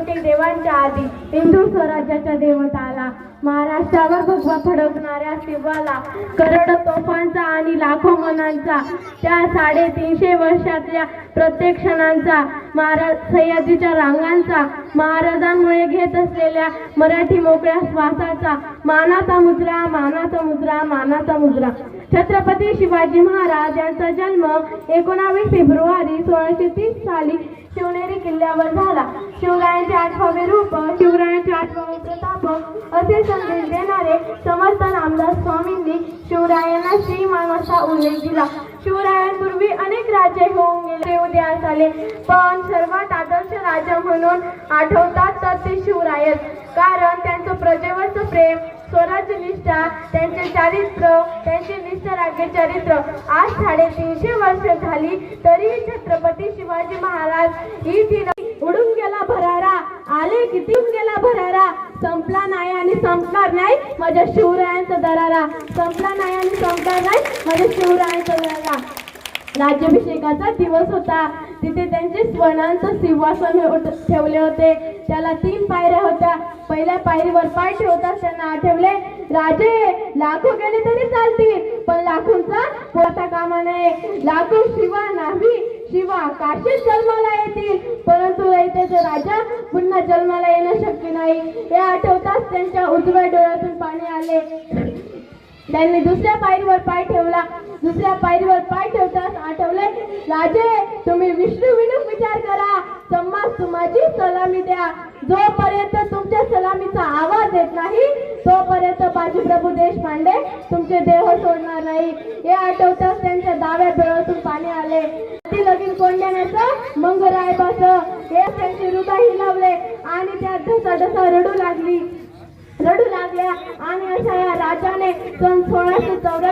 कोटी देवांच्या आधी हिंदू स्वराज्याच्या देवताला महाराष्ट्रावर भगवा फडकणाऱ्या शिवाला करोडो तोफांचा आणि लाखो मनांचा त्या साडेतीनशे वर्षातल्या प्रत्येक क्षणांचा महाराज सह्याद्रीच्या रांगांचा महाराजांमुळे घेत असलेल्या मराठी मोकळ्या श्वासाचा मानाचा मुद्रा मानाचा मुद्रा मानाचा मुद्रा. छत्रपती शिवाजी महाराज यांचा जन्म एकोणावीस फेब्रुवारी सोळाशे तीस साली शिवनेरी किल्ल्यावर झाला. शिवराय आठवावे रूप शिवरायांचे आठवावे प्रताप असे संदेश देणारे समर्थ नामदास स्वामींनी शिवरायांना श्रीमान असा उल्लेख दिला. शिवरायांपूर्वी अनेक राजे होऊन गेले. उदयास आले. पण सर्वात आदर्श राजा म्हणून आठवतात तर ते शिवरायच कारण त्यांचं प्रजेवरचं प्रेम स्वराज्य निष्ठा त्यांचे चारित्र्य त्यांचे निष्ठराग्य चरित्र. आज साडेतीनशे वर्ष झाली तरीही छत्रपती शिवाजी महाराज ही ती उडून गेला भरारा आले किती उडून गेला भरारा संपला नाही आणि संपणार नाही. माझ्या शिवरायांचा दरारा संपला नाही आणि संपणार नाही. माझ्या शिवरायांचा दरारा. राज्याभिषेकाचा दिवस होता. तिथे त्यांचे स्वनांचं सिंहासन ठेवले होते. त्याला तीन पायऱ्या होत्या. पहिल्या पायरीवर पाय ठेवताच त्यांना आठवले राजे लाखो गेले तरी चालतील पण लाखोंचा पोता कामा नये. लाखो शिवा नाही. शिवा काशीत जन्माला येतील. परंतु इथे राजा. पुन्हा जन्माला येणं शक्य नाही. हे आठवताच त्यांच्या उजव्या डोळ्यातून पाणी आले. त्यांनी दुसऱ्या पायरीवर पाय ठेवला. दुसऱ्या पायरीवर पाय ठेवताच आठवले राजे तुम्ही विष्णू विणूक विचार करा. सम्मास तुम्हाची सलामी द्या. जोपर्यंत तुमच्या सलामीचा आवाज येत नाही तोपर्यंत बाजीप्रभू देशपांडे तुमचे देह सोडणार नाही. हे आठवताच त्यांच्या डाव्या डोळ्यातून पाणी आले. बस हे हिलावले आणि त्या ढसा ढसा रडू लागली. रडू लागल्या आणि अशा या राजाने सन सोळाशे चौऱ्या